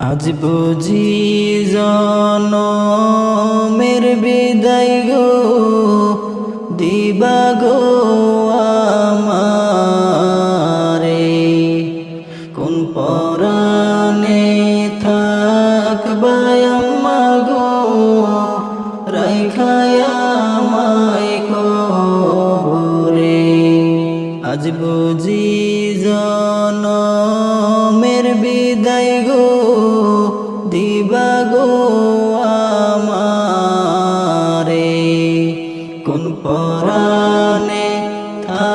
আজ বুঝি জনমের বিদায় গো, দিবা গো আমারে। কোন পরাণে থাকবায় আম্মা গো রাইখায় আমায় কবরে। আজ বুঝি জনমের বিদায় গো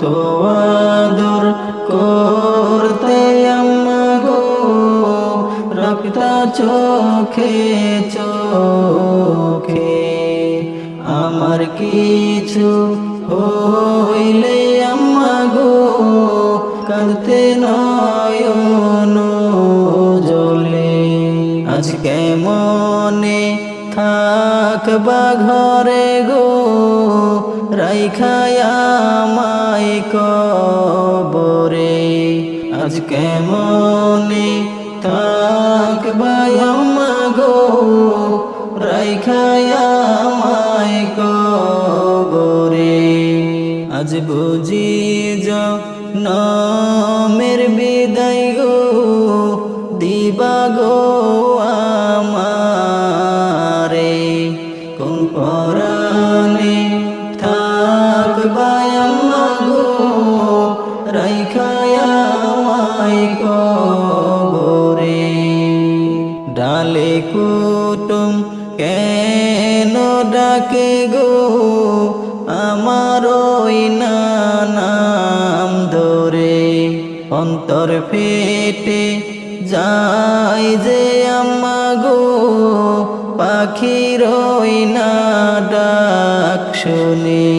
কত করতে গো রক্তা চোখে চোখে। আমার কিছু হইলে গো কাঁদতে নয়ন জলে আজ কেমনে থাকবা ঘরে গো? রাইখায়া মাই কবরে। আজ কেমনে তাক বায়াম গো রাইখায়া মাই কবরে। আজ বুঝি নমের আমার ওই নাম ধরে অন্তর ফেটে যাই যে আমাগো পাখির ওই না ডাক শুনি।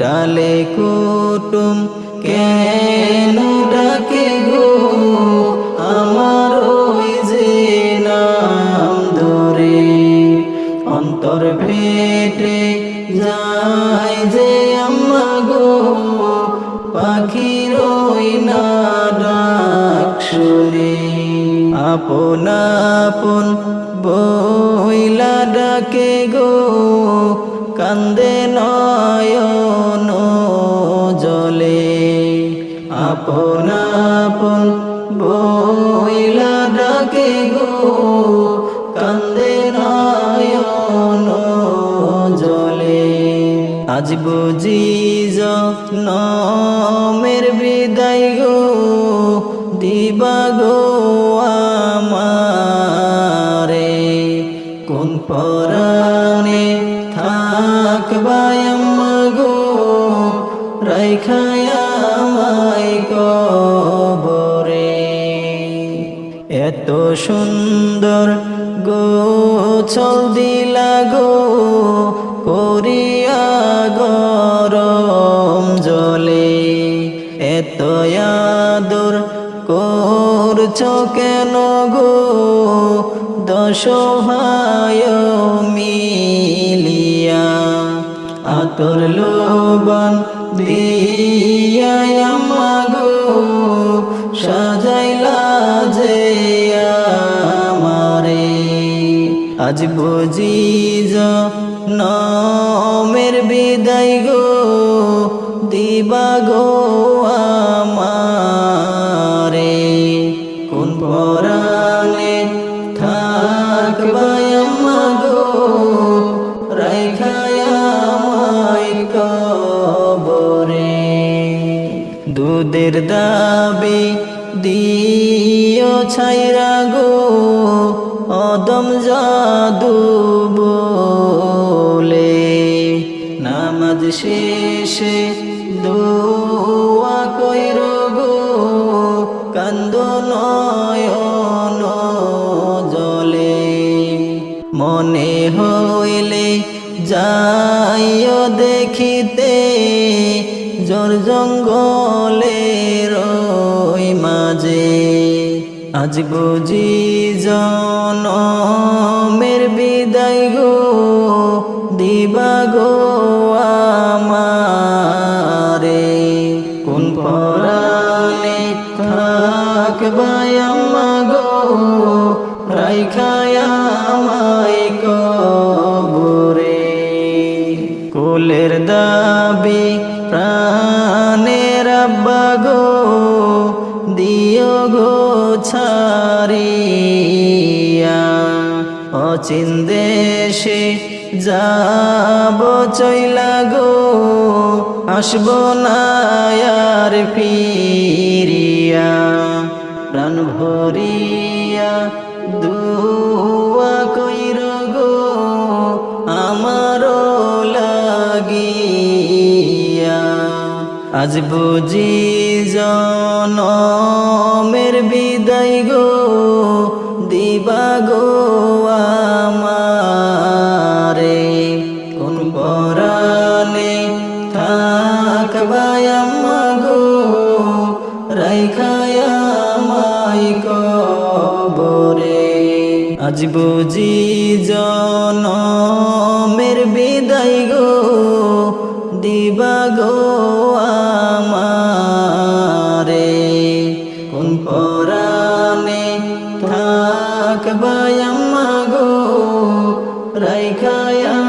ডালে কুটুম কেন ডাকে গো? আমার ওই যে নাম ধরে অন্তর ফেটে আপন আপন বইলা ডাকে গো, কান্দে নয়ন জলে। আপন আপন বইলা ডাকে গো, কান্দে নয়ন জলে। আজ বুঝি নমের বিদায় গো, দিবা গো পরাণে থাকবায় আম্মা গো রাইখায়া মাই কবরে। এত সুন্দর গোছল দিলা গো, করিয়া গরম জলে। এত আদর করছ কেন গো? ভাই মিলিয়া আতর লোবন দিয়া আমাগো সাজাইলা যে আমারে। আজ বুঝি নমের বিদায় গো দিবা গো আমারে দুধের দাবি দিও ছাইরা গো, অদম জাদু বলে। নামাজ শেষে দোয়া কইর গো, কান্দো নয়ন জলে। মনে আজ বুঝি জনমের বিদায় গো দিবা গো আমারে। কোন পরাণে থাকবাই অচিন দেশে যাব চইলা গো, আসব না আর ফিরিয়া, প্রাণ ভরিয়া দুয়া গো, আমারও লাগিয়া। আজ বুঝি জনমের বিদায় গো, দিবা গো বুঝি জনমের বিদায় গো দিবা গো আমারে। কোন পরাণে থাকবাই আম্মা গো রাইখায়া